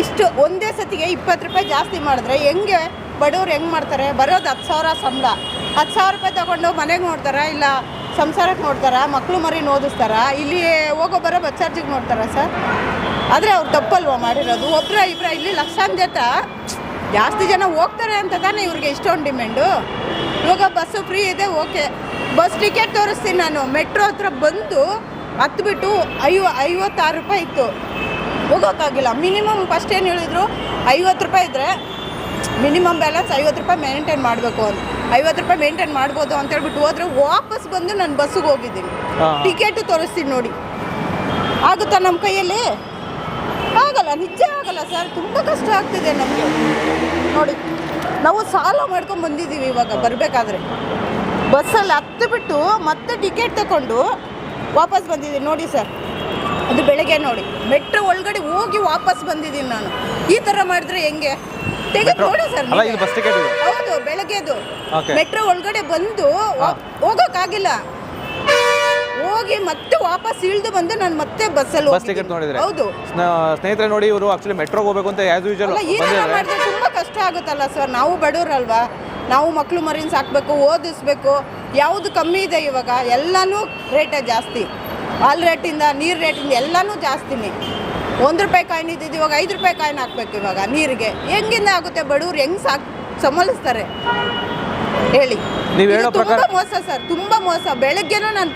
ಇಷ್ಟು ಒಂದೇ ಸತಿಗೆ ಇಪ್ಪತ್ತು ರೂಪಾಯಿ ಜಾಸ್ತಿ ಮಾಡಿದ್ರೆ ಹೆಂಗೆ ಬಡವ್ರು ಹೆಂಗೆ ಮಾಡ್ತಾರೆ? ಬರೋದು ಹತ್ತು ಸಾವಿರ ಸಂಬಳ. ಹತ್ತು ಸಾವಿರ ರೂಪಾಯಿ ತೊಗೊಂಡು ಮನೆಗೆ ನೋಡ್ತಾರಾ ಇಲ್ಲ ಸಂಸಾರಕ್ಕೆ ನೋಡ್ತಾರಾ? ಮಕ್ಕಳು ಮರಿ ನೋದಿಸ್ತಾರ? ಇಲ್ಲಿ ಹೋಗೋ ಬರೋ ಬಸ್ ಚಾರ್ಜಿಗೆ ನೋಡ್ತಾರಾ ಸರ್? ಆದರೆ ಅವ್ರು ತಪ್ಪಲ್ವ ಮಾಡಿರೋದು? ಒಬ್ಬರ ಇಬ್ಬರ ಇಲ್ಲಿ ಲಕ್ಷಾಂತರ ಜಾಸ್ತಿ ಜನ ಹೋಗ್ತಾರೆ ಅಂತ ತಾನೇ ಇವ್ರಿಗೆ ಇಷ್ಟೊಂದು ಡಿಮ್ಯಾಂಡು. ಇವಾಗ ಬಸ್ಸು ಫ್ರೀ ಇದೆ, ಓಕೆ. ಬಸ್ ಟಿಕೆಟ್ ತೋರಿಸ್ತೀನಿ ನಾನು. ಮೆಟ್ರೋ ಹತ್ರ ಬಂದು ಹತ್ಬಿಟ್ಟು ಐವ, ಐವತ್ತಾರು ರೂಪಾಯಿ ಇತ್ತು. ಹೋಗೋಕ್ಕಾಗಿಲ್ಲ. ಮಿನಿಮಮ್ ಫಸ್ಟ್ ಏನು ಹೇಳಿದ್ರು ಐವತ್ತು ರೂಪಾಯಿ ಇದ್ದರೆ ಮಿನಿಮಮ್ ಬ್ಯಾಲೆನ್ಸ್ ಐವತ್ತು ರೂಪಾಯಿ ಮೇಂಟೈನ್ ಮಾಡಬೇಕು ಅಂತ. ಐವತ್ತು ರೂಪಾಯಿ ಮೇಂಟೈನ್ ಮಾಡ್ಬೋದು ಅಂತ ಹೇಳ್ಬಿಟ್ಟು ಹೋದ್ರೆ ವಾಪಸ್ ಬಂದು ನಾನು ಬಸ್ಸಿಗೆ ಹೋಗಿದ್ದೀನಿ. ಟಿಕೆಟು ತೋರಿಸ್ತೀನಿ ನೋಡಿ. ಆಗುತ್ತಾ ನಮ್ಮ ಕೈಯಲ್ಲಿ? ಆಗಲ್ಲ ನಿಜ ಆಗಲ್ಲ ಸರ್ ತುಂಬ ಕಷ್ಟ ಆಗ್ತಿದೆ ನಮಗೆ. ನೋಡಿ ನಾವು ಸಾಲ ಮಾಡ್ಕೊಂಡು ಬಂದಿದ್ದೀವಿ ಇವಾಗ ಬರಬೇಕಾದ್ರೆ. ಬಸ್ಸಲ್ಲಿ ಹತ್ತು ಬಿಟ್ಟು ಮತ್ತೆ ಟಿಕೆಟ್ ತಗೊಂಡು ವಾಪಸ್ ಬಂದಿದ್ದೀನಿ ನೋಡಿ ಸರ್ ಅದು ಬೆಳಗ್ಗೆ ನೋಡಿ. ಮೆಟ್ರೋ ಒಳಗಡೆ ಹೋಗಿ ವಾಪಸ್ ಬಂದಿದ್ದೀನಿ ನಾನು. ಈ ಥರ ಮಾಡಿದ್ರೆ ಹೆಂಗೆ? ತೆಗೆದು ನೋಡಿ ಸರ್ ಅಲ್ಲ. ಇದು ಇದು? ಹೌದು ಬೆಳಗ್ಗೆದು. ಮೆಟ್ರೋ ಒಳಗಡೆ ಬಂದು ಹೋಗೋಕ್ಕಾಗಿಲ್ಲ. ಹೋಗಿ ಮತ್ತೆ ವಾಪಸ್ ಇಳಿದು ಬಂದು ನಾನು ಮತ್ತೆ ಬಸ್ಸಲ್ಲಿ ಬಸ್ ಟಿಕೆಟ್ ನೋಡಿದ್ರೆ. ಹೌದು. ಸ್ನ- ಸ್ನೇಹಿತರೆ ನೋಡಿ ಇವರು ಆಕ್ಚುಲಿ ಮೆಟ್ರೋಗೆ ಹೋಗಬೇಕು ಅಂತ ಆಸ್ ಯೂಶಲ್ ಈ ಥರ ಮಾಡಿದ್ರೆ ತುಂಬ ಕಷ್ಟ ಆಗುತ್ತಲ್ಲ ಸರ್? ನಾವು ಬಡವರಲ್ವಾ? ನಾವು ಮಕ್ಕಳು ಮರಿನ್ ಸಾಕ್ಬೇಕು ಓದಿಸ್ಬೇಕು. ಯಾವುದು ಕಮ್ಮಿ ಇದೆ ಇವಾಗ? ಎಲ್ಲನೂ ರೇಟ ಜಾಸ್ತಿ. ಹಾಲು ರೇಟಿಂದ ನೀರು ರೇಟಿಂದ ಎಲ್ಲನೂ ಜಾಸ್ತಿನೇ. ಒಂದು ರೂಪಾಯಿ ಕಾಯಿನ್ ಇದ್ದಿದ್ದು ಇವಾಗ ಐದು ರೂಪಾಯಿ ಕಾಯಿನ್ ಹಾಕ್ಬೇಕು ಇವಾಗ ನೀರಿಗೆ. ಹೆಂಗಿಂದ ಆಗುತ್ತೆ ಬಡವ್ರು ಹೆಂಗೆ ಸಾಕ್ ಸಂಬಳಿಸ್ತಾರೆ ಹೇಳಿ. ತುಂಬ ಹೇಳೋ ಪ್ರಕಾರ- ಮೋಸ ಸರ್ ತುಂಬ ಮೋಸ. ಬೆಳಗ್ಗೆನೂ ನಾನು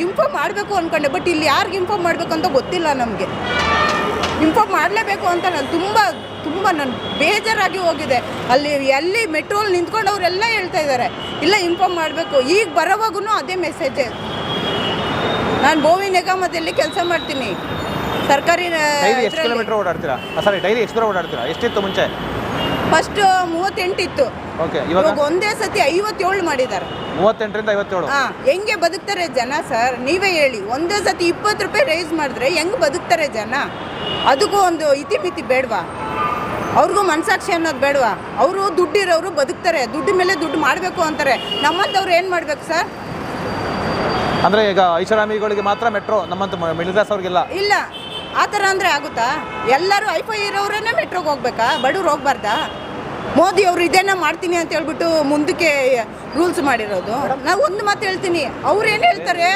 ಇನ್ಫಾರ್ಮ್ ಮಾಡಬೇಕು ಅಂದ್ಕೊಂಡೆ ಬಟ್ ಇಲ್ಲಿ ಯಾರಿಗೆ ಇನ್ಫಾರ್ಮ್ ಮಾಡಬೇಕು ಅಂತ ಗೊತ್ತಿಲ್ಲ ನಮಗೆ. ಇನ್ಫಾರ್ಮ್ ಮಾಡಲೇಬೇಕು ಅಂತ ನಾನು ತುಂಬ ತುಂಬ ನಾನು ಬೇಜಾರಾಗಿ ಹೋಗಿದೆ. ಅಲ್ಲಿ ಎಲ್ಲಿ ಮೆಟ್ರೋಲ್ ನಿಂತ್ಕೊಂಡವರೆಲ್ಲ ಹೇಳ್ತಾ ಇದ್ದಾರೆ ಇಲ್ಲ ಇನ್ಫಾರ್ಮ್ ಮಾಡಬೇಕು. ಈಗ ಬರೋವಾಗೂ ಅದೇ ಮೆಸೇಜೇ ನಾನು ಬೋವಿ ನಿಗಮದಲ್ಲಿ ಕೆಲಸ ಮಾಡ್ತೀನಿ. ಸರ್ಕಾರಿ ಡೈಲಿ ಎಷ್ಟು ಕಿಲೋಮೀಟರ್ ಓಡಾಡ್ತೀರಾ? ಸಾರಿ ಡೈಲಿ ಎಷ್ಟು ದೂರ ಓಡಾಡ್ತೀರಾ? ಎಷ್ಟಿತ್ತು ಮುಂಚೆ? ಫಸ್ಟ್ ಮೂವತ್ತೆಂಟಿತ್ತು ಓಕೆ ಇವಾಗ? ಇವಾಗ ಒಂದೇ ಸತಿ ಐವತ್ತೇಳು ಮಾಡಿದ್ದಾರೆ. ಮೂವತ್ತೆಂಟರಿಂದ ಐವತ್ತೇಳು? ಹಾ ಹೆಂಗೆ ಬದುಕ್ತಾರೆ ಜನ ಸರ್? ನೀವೇ ಹೇಳಿ. ಒಂದೇ ಸತಿ ಇಪ್ಪತ್ತು ರೂಪಾಯಿ ರೈಸ್ ಮಾಡಿದ್ರೆ ಹೆಂಗೆ ಬದುಕ್ತಾರೆ ಜನ? ಅದಕ್ಕೂ ಒಂದು ಇತಿಮಿತಿ ಬೇಡವಾ? ಅವ್ರಿಗೂ ಮನಸಾಕ್ಷಿ ಅನ್ನೋದು ಬೇಡವಾ? ಅವರು ದುಡ್ಡಿರೋರು ಬದುಕ್ತಾರೆ. ದುಡ್ಡು ಮೇಲೆ ದುಡ್ಡು ಮಾಡಬೇಕು ಅಂತಾರೆ. ನಮ್ಮಂಥವ್ರು ಏನು ಮಾಡ್ಬೇಕು ಸರ್? ಅಂದ್ರೆ ಈಗ ಐಷಾರಾಮಿಗಳಿಗೆ ಮಾತ್ರ ಮೆಟ್ರೋ ನಮ್ಮಂತ ಮಿಡಲ್ ಕ್ಲಾಸ್ ಅವ್ರಿಗೆಲ್ಲ? ಇಲ್ಲ. ಆ ಥರ ಅಂದರೆ ಆಗುತ್ತಾ? ಎಲ್ಲರೂ ಐಫೈ ಇರೋರೇ ಮೆಟ್ರೋಗೆ ಹೋಗ್ಬೇಕಾ? ಬಡವ್ರು ಹೋಗ್ಬಾರ್ದಾ? ಮೋದಿ ಅವರು ಇದೇನ ಮಾಡ್ತೀನಿ ಅಂತ ಹೇಳ್ಬಿಟ್ಟು ಮುಂದಕ್ಕೆ ರೂಲ್ಸ್ ಮಾಡಿರೋದು. ನಾವು ಒಂದು ಮಾತು ಹೇಳ್ತೀನಿ. ಅವ್ರು ಏನು ಹೇಳ್ತಾರೆ?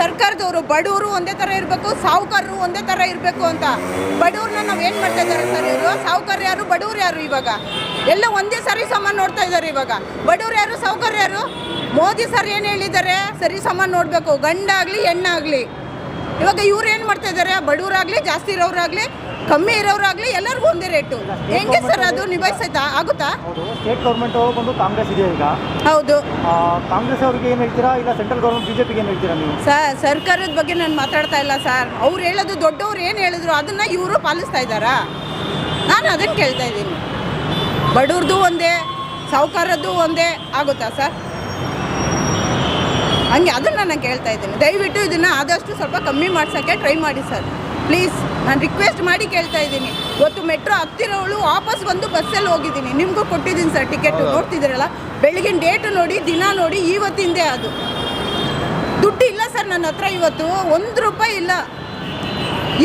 ಸರ್ಕಾರದವರು ಬಡವರು ಒಂದೇ ಥರ ಇರಬೇಕು, ಸಾಹುಕಾರರು ಒಂದೇ ಥರ ಇರಬೇಕು ಅಂತ. ಬಡವ್ರನ್ನ ನಾವು ಏನು ಮಾಡ್ತಾ ಇದ್ದಾರೆ ಸರ್ ಇವರು? ಸಾಹುಕಾರ ಯಾರು? ಬಡವ್ರು ಯಾರು ಇವಾಗ? ಎಲ್ಲ ಒಂದೇ ಸರಿ ಸಮಾನ ನೋಡ್ತಾ ಇದ್ದಾರೆ ಇವಾಗ. ಬಡವ್ರು ಯಾರು? ಸಾಹುಕಾರ ಯಾರು? ಮೋದಿ ಸರ್ ಏನು ಹೇಳಿದ್ದಾರೆ? ಸರಿ ಸಮ ನೋಡಬೇಕು. ಗಂಡಾಗಲಿ ಹೆಣ್ಣಾಗಲಿ. ಇವಾಗ ಇವ್ರು ಏನು ಮಾಡ್ತಾ ಇದ್ದಾರೆ? ಬಡವರಾಗಲಿ ಜಾಸ್ತಿ ಇರೋರಾಗಲಿ ಕಮ್ಮಿ ಇರೋರಾಗಲಿ ಎಲ್ಲರಿಗೂ ಒಂದೇ ರೇಟು. ಹೆಂಗೆ ಸರ್ ಅದು? ನಿಭಾಯಿಸೈತಾ ಆಗುತ್ತಾ? ಹೌದು ಸ್ಟೇಟ್ ಗೌರ್ಮೆಂಟ್ ಬಂದು ಕಾಂಗ್ರೆಸ್ ಇದೆ ಈಗ. ಹೌದು. ಕಾಂಗ್ರೆಸ್ ಅವ್ರಿಗೆ ಏನು ಹೇಳ್ತೀರಾ? ಇಲ್ಲ ಸೆಂಟ್ರಲ್ ಗೌರ್ಮೆಂಟ್ ಬಿಜೆಪಿಗೆ ಏನು ಹೇಳ್ತೀರಾ ನೀವು? ಸರ್ ಸರ್ಕಾರದ ಬಗ್ಗೆ ನಾನು ಮಾತಾಡ್ತಾ ಇಲ್ಲ ಸರ್. ಅವ್ರು ಹೇಳೋದು ದೊಡ್ಡವ್ರು ಏನು ಹೇಳಿದ್ರು ಅದನ್ನ ಇವರು ಪಾಲಿಸ್ತಾ ಇದ್ದಾರಾ? ನಾನು ಅದನ್ನು ಕೇಳ್ತಾ ಇದ್ದೀನಿ. ಬಡವ್ರದ್ದು ಒಂದೇ ಸಾಹುಕಾರದ್ದು ಒಂದೇ ಆಗುತ್ತಾ ಸರ್? ಹಂಗೆ ಅದನ್ನು ನಾನು ಕೇಳ್ತಾ ಇದ್ದೀನಿ. ದಯವಿಟ್ಟು ಇದನ್ನು ಆದಷ್ಟು ಸ್ವಲ್ಪ ಕಮ್ಮಿ ಮಾಡ್ಸೋಕ್ಕೆ ಟ್ರೈ ಮಾಡಿ ಸರ್ ಪ್ಲೀಸ್ ನಾನು ರಿಕ್ವೆಸ್ಟ್ ಮಾಡಿ ಕೇಳ್ತಾ ಇದ್ದೀನಿ. ಇವತ್ತು ಮೆಟ್ರೋ ಹತ್ತಿರೋಳು ವಾಪಸ್ ಬಂದು ಬಸ್ಸಲ್ಲಿ ಹೋಗಿದ್ದೀನಿ. ನಿಮಗೂ ಕೊಟ್ಟಿದ್ದೀನಿ ಸರ್ ಟಿಕೆಟ್ ನೋಡ್ತಿದ್ದೀರಲ್ಲ? ಬೆಳಗಿನ ಡೇಟು ನೋಡಿ ದಿನ ನೋಡಿ ಇವತ್ತಿಂದೇ ಅದು. ದುಡ್ಡು ಇಲ್ಲ ಸರ್ ನನ್ನ ಹತ್ರ ಇವತ್ತು. ಒಂದು ರೂಪಾಯಿ ಇಲ್ಲ.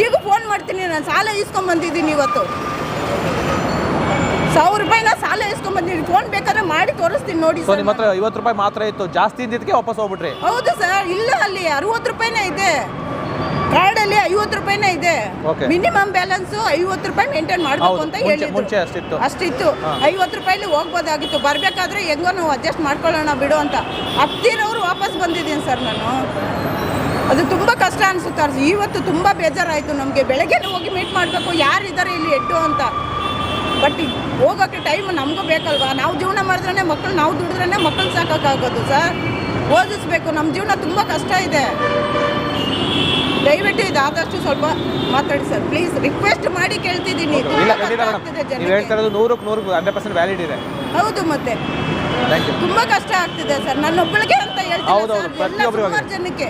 ಈಗ ಫೋನ್ ಮಾಡ್ತೀನಿ ನಾನು ಸಾಲ ಇಸ್ಕೊಂಬಂದಿದ್ದೀನಿ ಇವತ್ತು. ಸಾವಿರ ರೂಪಾಯಿನ ಸಾಲ ಇಸ್ಕೊಂಬಂದಿದ್ದೀನಿ ಫೋನ್ ಬೇಕಾದ್ರೆ ಮಾಡಿ ತೋರಿಸ್ತೀನಿ ನೋಡಿ ಸೊ ಸರ್ ನಿಮ್ಮ ಹತ್ರ ಐವತ್ತು ರೂಪಾಯಿ ಮಾತ್ರ ಇತ್ತು. ಜಾಸ್ತಿ ಇದ್ದಿದ್ದಕ್ಕೆ ವಾಪಸ್ ಹೋಗ್ಬಿಟ್ರಿ. ಹೌದು ಸರ್ ಇಲ್ಲ ಅಲ್ಲಿ ಅರವತ್ತು ರೂಪಾಯಿನೇ ಇದೆ. ಕಾರ್ಡಲ್ಲಿ ಐವತ್ತು ರೂಪಾಯಿನೇ ಇದೆ. Okay. ಮಿನಿಮಮ್ ಬ್ಯಾಲೆನ್ಸ್ ಐವತ್ತು ರೂಪಾಯಿ ಮೇಂಟೈನ್ ಮಾಡಬೇಕು ಹೌದು, ಅಂತ ಮುಂಚೆ- ಹೇಳಿದ್ರು. ಮುಂಚೆ ಅಷ್ಟಿತ್ತು. ಅಷ್ಟಿತ್ತು. ಐವತ್ತು ರೂಪಾಯಿಲಿ ಹೋಗ್ಬೋದಾಗಿತ್ತು. ಬರಬೇಕಾದ್ರೆ ಹೆಂಗೋ ನಾವು ಅಡ್ಜಸ್ಟ್ ಮಾಡ್ಕೊಳ್ಳೋಣ ಬಿಡು ಅಂತ. ಹತ್ತಿರವ್ರು ವಾಪಸ್ ಬಂದಿದ್ದೀನಿ ಸರ್ ನಾನು. ಅದು ತುಂಬ ಕಷ್ಟ ಅನಿಸುತ್ತೆ. ಇವತ್ತು ತುಂಬ ಬೇಜಾರಾಯಿತು ನಮಗೆ. ಬೆಳಗ್ಗೆ ಹೋಗಿ ಮೀಟ್ ಮಾಡಬೇಕು. ಯಾರಿದ್ದಾರೆ ಇಲ್ಲಿ ಎಡ್ಡು ಅಂತ. ಬಟ್ ಹೋಗೋಕ್ಕೆ ಟೈಮ್ ನಮಗೂ ಬೇಕಲ್ವಾ? ನಾವು ಜೀವನ ಮಾಡಿದ್ರೆ ಮಕ್ಕಳು ನಾವು ದುಡಿದ್ರೆ ಮಕ್ಕಳು ಸಾಕೋಕ್ಕಾಗೋದು ಸರ್ ಓದಿಸ್ಬೇಕು. ನಮ್ಮ ಜೀವನ ತುಂಬ ಕಷ್ಟ ಇದೆ. ದಯವಿಟ್ಟು ಇದು ಆದಷ್ಟು ಸ್ವಲ್ಪ ಮಾತಾಡಿ ಸರ್ ಪ್ಲೀಸ್ ರಿಕ್ವೆಸ್ಟ್ ಮಾಡಿ ಕೇಳ್ತಿದ್ದೀನಿ. ನೂರಕ್ಕೆ ನೂರು ಹಂಡ್ರೆಡ್ ಪರ್ಸೆಂಟ್ ವ್ಯಾಲಿಡ್ ಇದೆ. ಹೌದು ಮತ್ತೆ. ತುಂಬಾ ಕಷ್ಟ ಆಗ್ತಿದೆ ಸರ್ ನನ್ನೊಬ್ಬಳಿಗೆ ಅಂತ ಹೇಳ್ತೀನಿ ಜನಕ್ಕೆ.